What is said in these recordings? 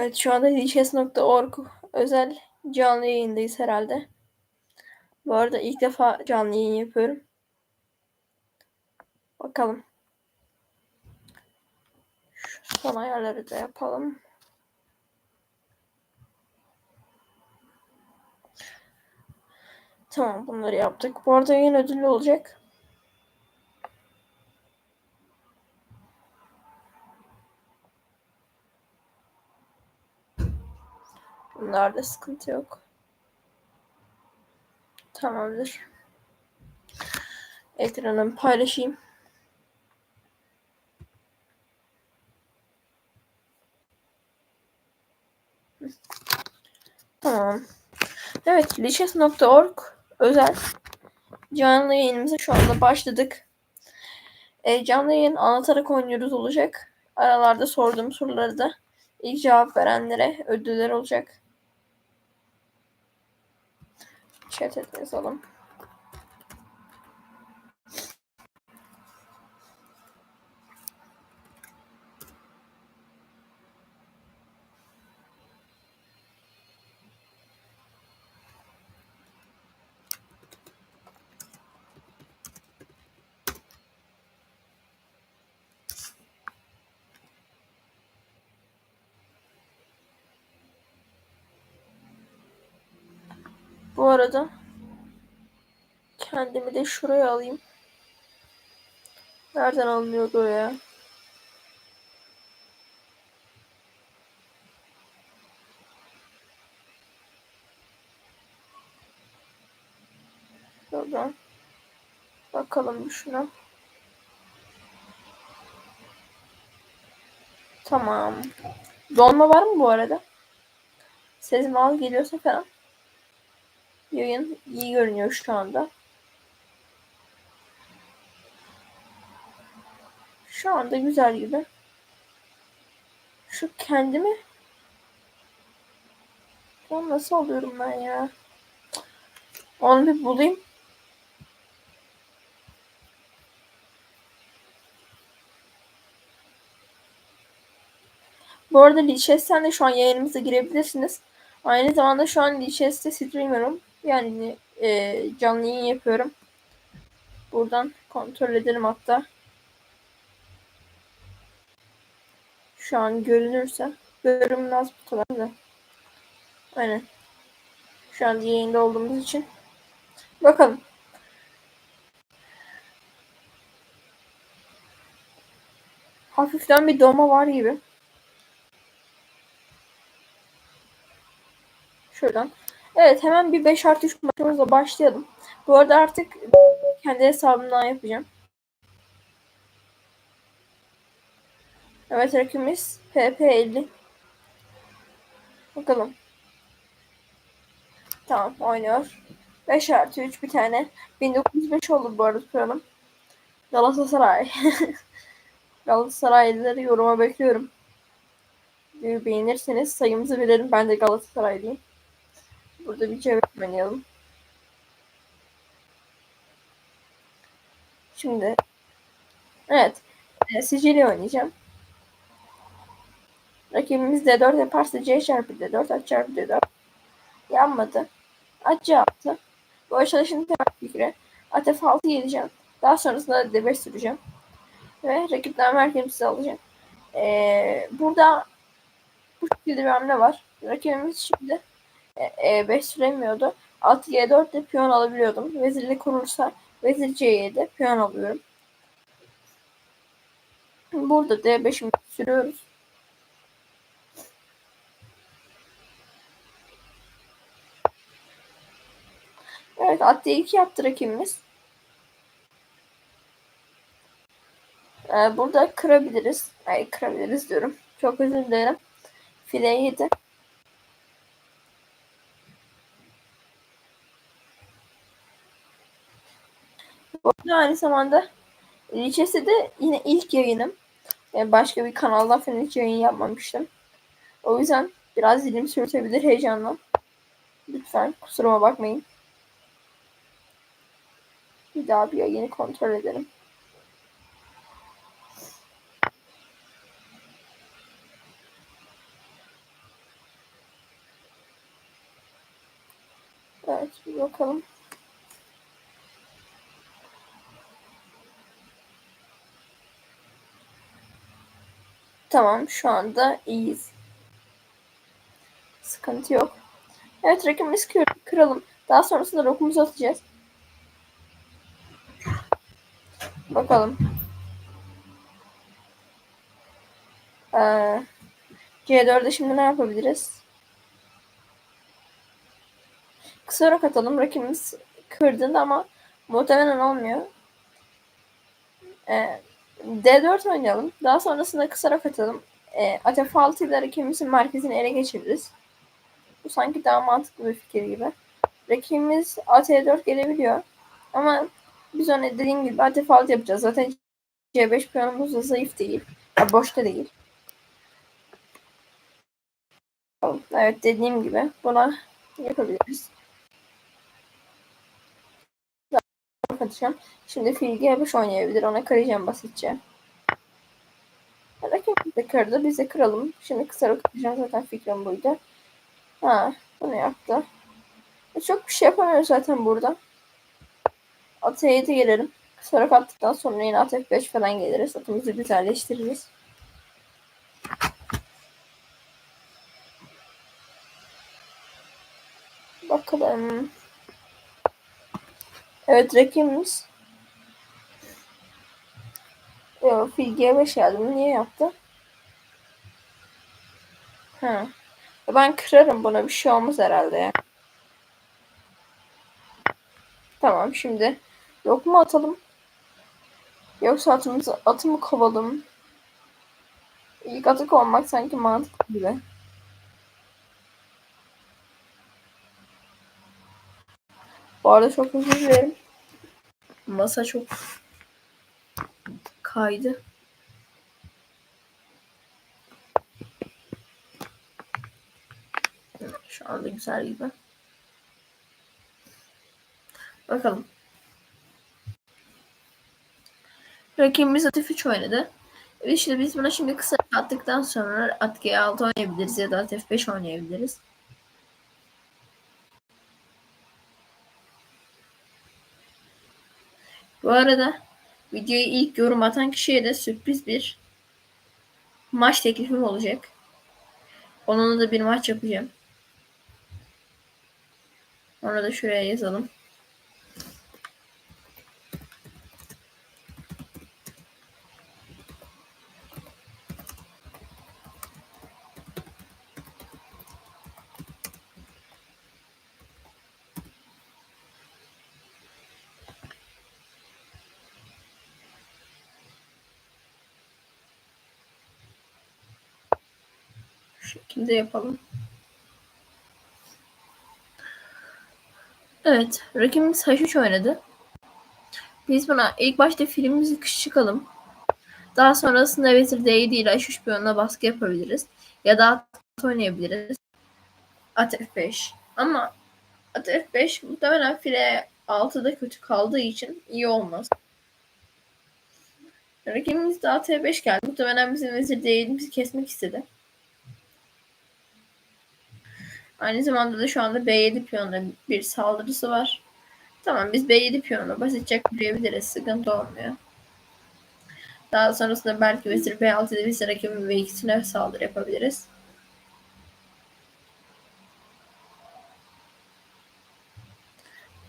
Evet şu anda DHS.org özel canlı yayındayız herhalde. Bu arada ilk defa canlı yayın yapıyorum. Bakalım. Şu son ayarları da yapalım. Tamam bunları yaptık. Bu arada yayın ödüllü olacak. Bunlarda sıkıntı yok. Tamamdır. Ekranımı paylaşayım. Tamam. Evet, lichess.org özel canlı yayınımıza şu anda başladık. E, canlı yayın anlatarak oynuyoruz olacak. Aralarda sorduğum soruları da ilk cevap verenlere ödüller olacak. Chat et yazalım. Bu arada kendimi de şuraya alayım. Nereden alınıyordu o ya? Şuradan. Bakalım bir şuna. Tamam. Dolma var mı bu arada? Sesim az geliyorsa falan. Yayın iyi görünüyor şu anda. Şu anda güzel gibi. Şu kendimi Lan nasıl alıyorum ben ya? Onu bir bulayım. Bu arada Lichess'ten de şu an yayınımıza girebilirsiniz. Aynı zamanda şu an Lichess'te streamer'ım. Yani e, canlı yayın yapıyorum. Buradan kontrol edelim hatta. Şu an görünürse. Görünmez bu kadar da. Aynen. Şu an yayında olduğumuz için. Bakalım. Hafiften bir doma var gibi. Şuradan. Evet hemen bir 5 artı 3 maçımızla başlayalım. Bu arada artık kendi hesabımdan yapacağım. Evet rakibimiz PP50. Bakalım. Tamam oynuyor. 5 artı 3 bir tane. 1905 oldu bu arada kuralım. Galatasaray. Galatasaraylıları yoruma bekliyorum. Beğenirseniz sayımızı verelim. Ben de Galatasaraylıyım. Burada bir çevre oynayalım. Şimdi evet e, Sicilya oynayacağım. Rakibimiz D4 yaparsa C çarpı D4 at çarpı D4 yanmadı. At C6 bu açılışın temel fikri at F6 geleceğim. Daha sonrasında D5 süreceğim. Ve rakipten merkezimizi alacağım. Ee, burada bu şekilde bir hamle var. Rakibimiz şimdi e5 süremiyordu. At G4 de piyon alabiliyordum. Vezirle kurulursa vezir C7 piyon alıyorum. Burada D5'imi sürüyoruz. Evet at D2 yaptı rakibimiz. Ee, burada kırabiliriz. Ay kırabiliriz diyorum. Çok özür dilerim. File 7. de aynı zamanda Lichess'e de yine ilk yayınım. Yani başka bir kanalda falan hiç yayın yapmamıştım. O yüzden biraz dilim sürtebilir heyecanla. Lütfen kusuruma bakmayın. Bir daha bir yayını kontrol edelim. Evet bir bakalım. Tamam şu anda iyiyiz. Sıkıntı yok. Evet rakibimizi kır- kıralım. Daha sonrasında rokumuzu atacağız. Bakalım. Ee, C4'de şimdi ne yapabiliriz? Kısa rok atalım. Rakibimiz kırdığında ama muhtemelen olmuyor. Ee, D4 oynayalım. Daha sonrasında kısa rok atalım. Ee, Atef 6 ile rakibimizin merkezini ele geçiririz. Bu sanki daha mantıklı bir fikir gibi. Rakibimiz AT4 gelebiliyor. Ama biz ona dediğim gibi ATF 6 yapacağız. Zaten C5 piyonumuz da zayıf değil. Ya boşta değil. Evet dediğim gibi buna yapabiliriz. Atacağım. Şimdi fil G5 oynayabilir. Ona kıracağım basitçe. Rakip de kırdı. Biz de kıralım. Şimdi kısa atacağım. Zaten fikrim buydu. Ha, bunu yaptı. E, çok bir şey yapamıyoruz zaten burada. At 7 gelelim. Sonra attıktan sonra yine at F5 falan geliriz. Atımızı güzelleştiririz. Bakalım. Evet rakibimiz. Yok fil G5 geldi. Niye yaptı? Ha. Ben kırarım buna bir şey olmaz herhalde ya. Tamam şimdi yok mu atalım? Yoksa atımızı atı mı kovalım? İlk atık olmak sanki mantıklı gibi. Bu arada çok özür dilerim. Masa çok kaydı. Şu anda güzel gibi. Bakalım. Rakibimiz Atif 3 oynadı. Ve işte biz buna şimdi kısa attıktan sonra at G6 oynayabiliriz ya da at F5 oynayabiliriz. Bu arada videoyu ilk yorum atan kişiye de sürpriz bir maç teklifim olacak. Onunla da bir maç yapacağım. Onu da şuraya yazalım. Şekilde yapalım. Evet. Rakibimiz H3 oynadı. Biz buna ilk başta filmimizi çıkalım. Daha sonrasında vezir D7 ile H3 piyonuna baskı yapabiliriz. Ya da at oynayabiliriz. At F5. Ama at F5 muhtemelen file 6'da kötü kaldığı için iyi olmaz. Rakibimiz de at F5 geldi. Muhtemelen bizim vezir D7'mizi kesmek istedi. Aynı zamanda da şu anda B7 piyonuna bir saldırısı var. Tamam biz B7 piyonuna basitçe kurabiliriz. Sıkıntı olmuyor. Daha sonrasında belki vezir B6'da vezir rakibin V2'sine saldırı yapabiliriz.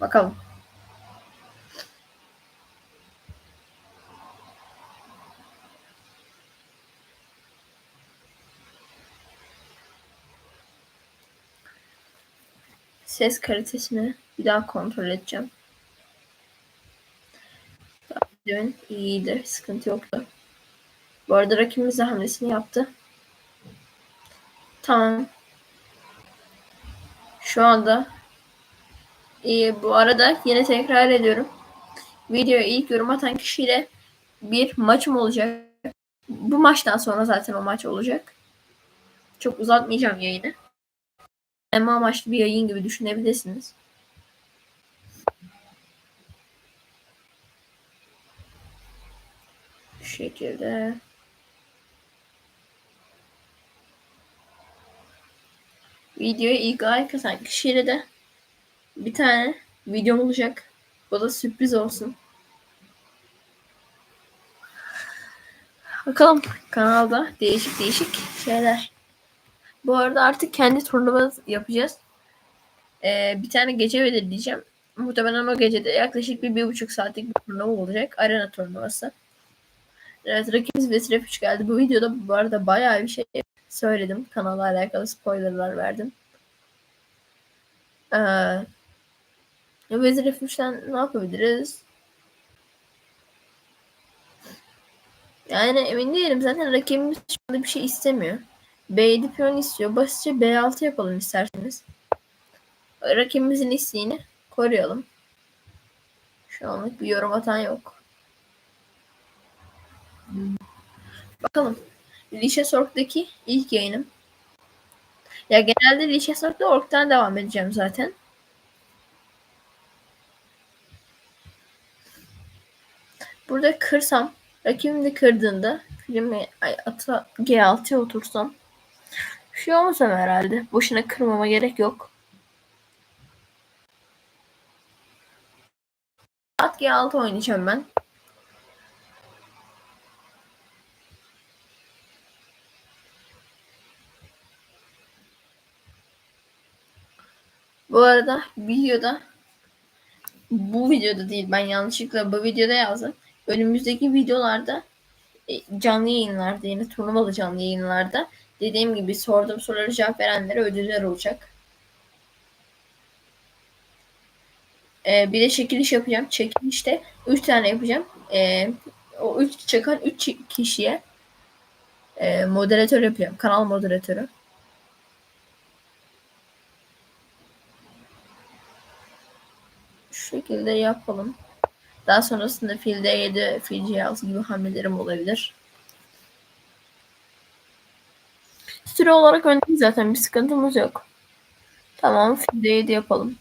Bakalım. Ses kalitesini bir daha kontrol edeceğim. Dün iyiydi. Sıkıntı yoktu. Bu arada rakibimiz de hamlesini yaptı. Tamam. Şu anda iyi. Bu arada yine tekrar ediyorum. Videoya ilk yorum atan kişiyle bir maçım olacak. Bu maçtan sonra zaten o maç olacak. Çok uzatmayacağım yayını. Ama amaçlı bir yayın gibi düşünebilirsiniz. Şu şekilde. Videoyu ilk like atan kişiyle de bir tane videom olacak. Bu da sürpriz olsun. Bakalım kanalda değişik değişik şeyler. Bu arada artık kendi turnuva yapacağız. Ee, bir tane gece belirleyeceğim. Muhtemelen o gecede yaklaşık bir, bir buçuk saatlik bir turnuva olacak. Arena turnuvası. Evet rakibimiz Vesref 3 geldi. Bu videoda bu arada bayağı bir şey söyledim. Kanala alakalı spoilerlar verdim. Ee, Vesref 3'ten ne yapabiliriz? Yani emin değilim. Zaten rakibimiz şu anda bir şey istemiyor. B7 piyon istiyor. Basitçe B6 yapalım isterseniz. Rakibimizin isteğini koruyalım. Şu anlık bir yorum atan yok. Bakalım. Lisha Sorg'daki ilk yayınım. Ya genelde Lisha Sorg'da Ork'tan devam edeceğim zaten. Burada kırsam, rakibim de kırdığında filmi ay, ata G6'ya otursam bir şey olmasam herhalde. Boşuna kırmama gerek yok. At G6 oynayacağım ben. Bu arada videoda bu videoda değil ben yanlışlıkla bu videoda yazdım. Önümüzdeki videolarda e, canlı yayınlarda yine turnuvalı canlı yayınlarda dediğim gibi sorduğum soruları cevap verenlere ödüller olacak. Ee, bir de çekiliş yapacağım. Çekilişte 3 tane yapacağım. Ee, o 3 çıkan 3 kişiye e, moderatör yapacağım. Kanal moderatörü. Şekilde yapalım. Daha sonrasında fil D7, fil C6 gibi hamlelerim olabilir. Süre olarak öndeyiz zaten bir sıkıntımız yok. Tamam fil D7 yapalım.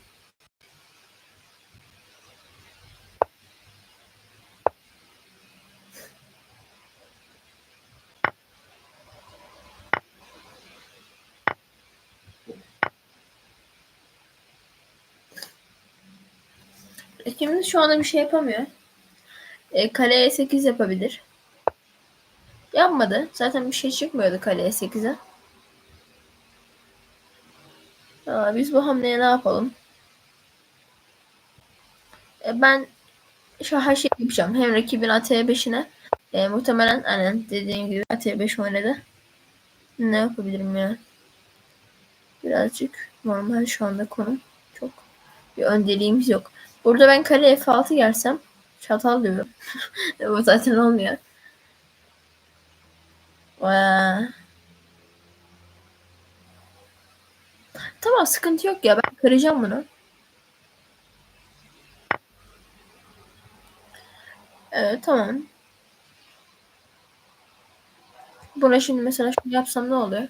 Rakibimiz şu anda bir şey yapamıyor. E, kaleye 8 yapabilir. Yapmadı. Zaten bir şey çıkmıyordu kaleye 8'e. Biz bu hamleye ne yapalım? E, ben şu her şey yapacağım. Hem rakibin AT5'ine e, muhtemelen aynen dediğim gibi AT5 oynadı. Ne yapabilirim ya? Birazcık normal şu anda konum. Çok bir öndeliğimiz yok. Burada ben kale F6 yersem çatal diyorum. Bu zaten olmuyor. Vaa. Tamam sıkıntı yok ya ben kıracağım bunu. Evet tamam. Buna şimdi mesela şunu yapsam ne oluyor?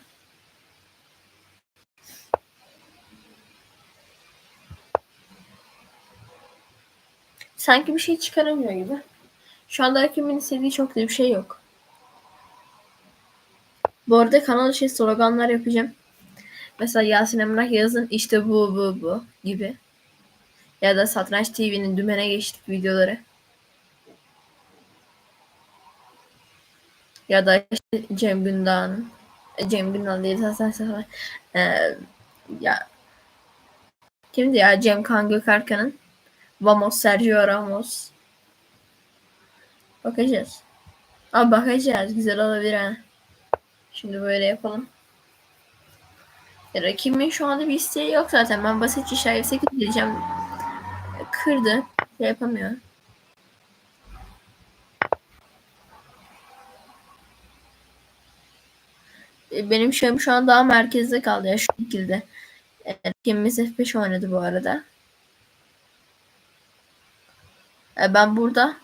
Sanki bir şey çıkaramıyor gibi. Şu anda rakibimin istediği çok da bir şey yok. Bu arada kanal için sloganlar yapacağım. Mesela Yasin Emrah yazın işte bu bu bu gibi. Ya da Satranç TV'nin dümene geçtik videoları. Ya da işte Cem Gündoğan. Cem Gündoğan değil Satranç TV. Ee, ya kimdi ya Cem Kan Gökarkan'ın Vamos Sergio Ramos. Bakacağız. Abi bakacağız. Güzel olabilir ha. Şimdi böyle yapalım. Rakibimin şu anda bir isteği yok zaten. Ben basitçe şahit 8 diyeceğim. Kırdı. Şey yapamıyor. E, benim şeyim şu an daha merkezde kaldı ya şu şekilde. E, rakibimiz F5 oynadı bu arada. E, ben burada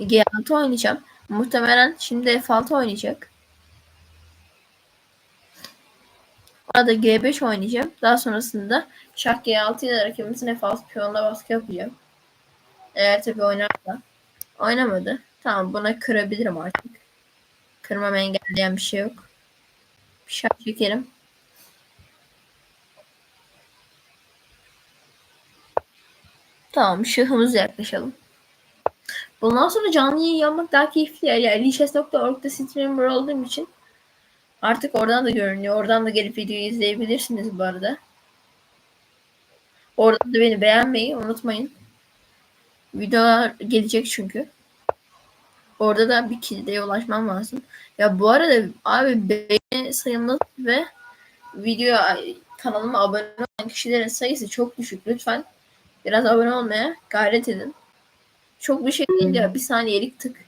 G6 oynayacağım. Muhtemelen şimdi F6 oynayacak. Orada G5 oynayacağım. Daha sonrasında şah G6 ile rakibimizin F6 piyonla baskı yapacağım. Eğer tabi oynarsa. Oynamadı. Tamam buna kırabilirim artık. Kırmamı engelleyen bir şey yok. Şah çekerim. Tamam şahımıza yaklaşalım. Bundan sonra canlı yayın yapmak daha keyifli. ya. Yani lichess.org'da streamer olduğum için artık oradan da görünüyor. Oradan da gelip videoyu izleyebilirsiniz bu arada. Oradan da beni beğenmeyi unutmayın. Videolar gelecek çünkü. Orada da bir kitleye ulaşmam lazım. Ya bu arada abi beğeni sayımız ve video kanalıma abone olan kişilerin sayısı çok düşük. Lütfen biraz abone olmaya gayret edin. Çok bir şey değil ya. Bir saniyelik tık.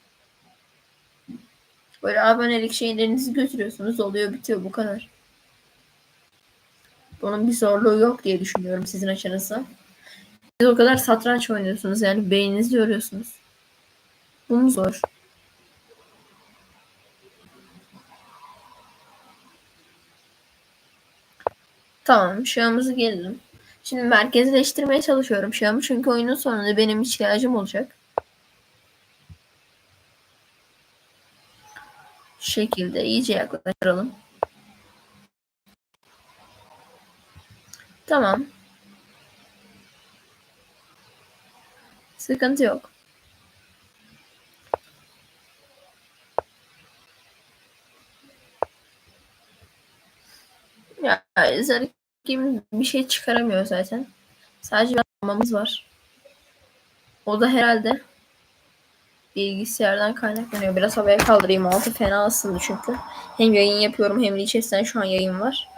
Böyle abonelik şeylerinizi götürüyorsunuz. Oluyor bitiyor bu kadar. Bunun bir zorluğu yok diye düşünüyorum sizin açınızda. Siz o kadar satranç oynuyorsunuz yani beyninizi yoruyorsunuz. Bu mu zor? Tamam şahımızı gelelim. Şimdi merkezleştirmeye çalışıyorum şahımı çünkü oyunun sonunda benim ihtiyacım olacak. Şekilde iyice yaklaştıralım. Tamam. Sıkıntı yok. Ya Zarik'im bir şey çıkaramıyor zaten. Sadece bir var. O da herhalde bilgisayardan kaynaklanıyor. Biraz havaya kaldırayım. Altı fena ısındı çünkü. Hem yayın yapıyorum hem Lichess'ten şu an yayın var.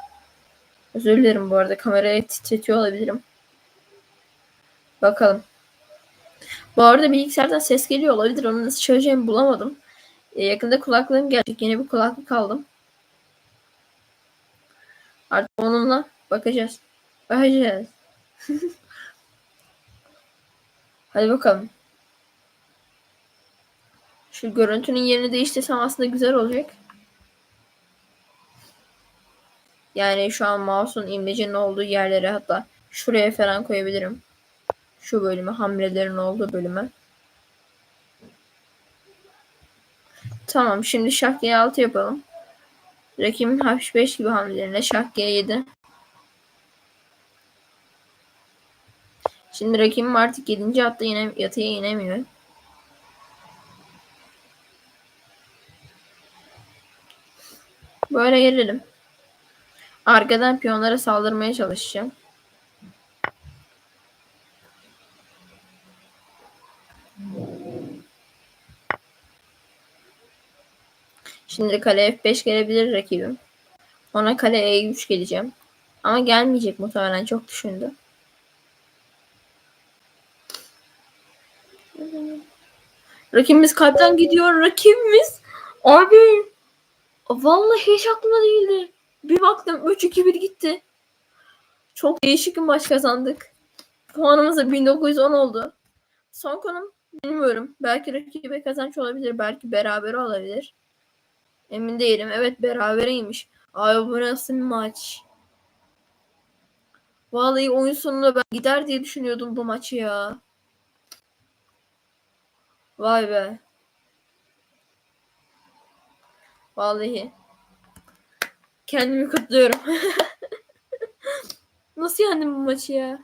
Özür dilerim bu arada. Kamerayı titretiyor olabilirim. Bakalım. Bu arada bilgisayardan ses geliyor olabilir. Onu nasıl çözeceğimi bulamadım. Ee, yakında kulaklığım gelecek. Yeni bir kulaklık aldım. Artık onunla bakacağız. Bakacağız. Hadi bakalım. Şu görüntünün yerini değiştirsem aslında güzel olacak. Yani şu an mouse'un imlecinin olduğu yerlere hatta şuraya falan koyabilirim. Şu bölümü hamlelerin olduğu bölüme. Tamam şimdi şah G6 yapalım. Rakibin H5 gibi hamlelerine şah G7. Şimdi rakibim artık 7. hatta yine yatıya inemiyor. Böyle gelelim. Arkadan piyonlara saldırmaya çalışacağım. Şimdi kale F5 gelebilir rakibim. Ona kale E3 geleceğim. Ama gelmeyecek muhtemelen çok düşündü. Rakibimiz kalpten gidiyor. Rakibimiz abi vallahi hiç aklıma değildi. Bir baktım 3-2-1 gitti. Çok değişik bir maç kazandık. Puanımız da 1910 oldu. Son konum bilmiyorum. Belki rakibe kazanç olabilir. Belki beraber olabilir. Emin değilim. Evet berabereymiş. Ay bu nasıl bir maç? Vallahi oyun sonunda ben gider diye düşünüyordum bu maçı ya. Vay be. Vallahi. Kendimi kutluyorum. Nasıl yendim bu maçı ya?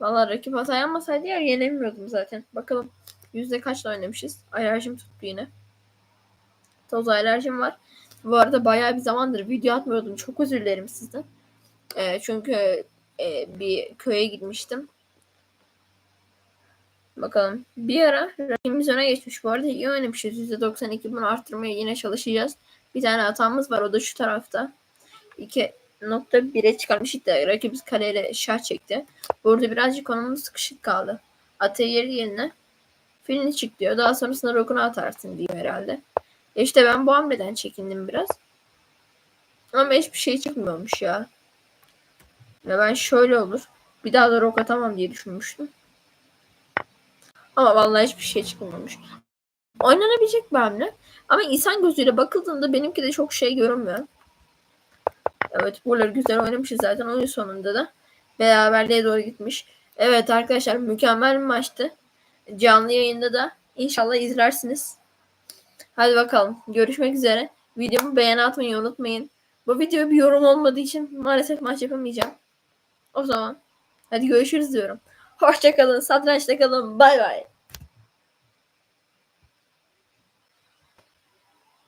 Vallahi rakip hata yapmasaydı yer yenemiyordum zaten. Bakalım yüzde kaçla oynamışız. Alerjim tuttu yine. Toz alerjim var. Bu arada bayağı bir zamandır video atmıyordum. Çok özür dilerim sizden. E, çünkü e, bir köye gitmiştim. Bakalım. Bir ara rakibimiz öne geçmiş. Bu arada iyi oynamışız. %92 bunu arttırmaya yine çalışacağız. Bir tane hatamız var. O da şu tarafta. 2.1'e çıkarmıştık da rakibimiz kaleyle şah çekti. Burada birazcık konumuz sıkışık kaldı. Atı yeri yerine filini çık diyor. Daha sonrasında rokunu atarsın diyor herhalde. E işte ben bu hamleden çekindim biraz. Ama hiçbir şey çıkmıyormuş ya. Ve ben şöyle olur. Bir daha da rok atamam diye düşünmüştüm. Ama vallahi hiçbir şey çıkmamış. Oynanabilecek bir hamle. Ama insan gözüyle bakıldığında benimki de çok şey görünmüyor. Evet buraları güzel oynamışız zaten oyun sonunda da. Beraberliğe doğru gitmiş. Evet arkadaşlar mükemmel bir maçtı. Canlı yayında da inşallah izlersiniz. Hadi bakalım. Görüşmek üzere. Videomu beğeni atmayı unutmayın. Bu video bir yorum olmadığı için maalesef maç yapamayacağım. O zaman hadi görüşürüz diyorum. Hoşça kalın. Satrançta kalın. Bay bay.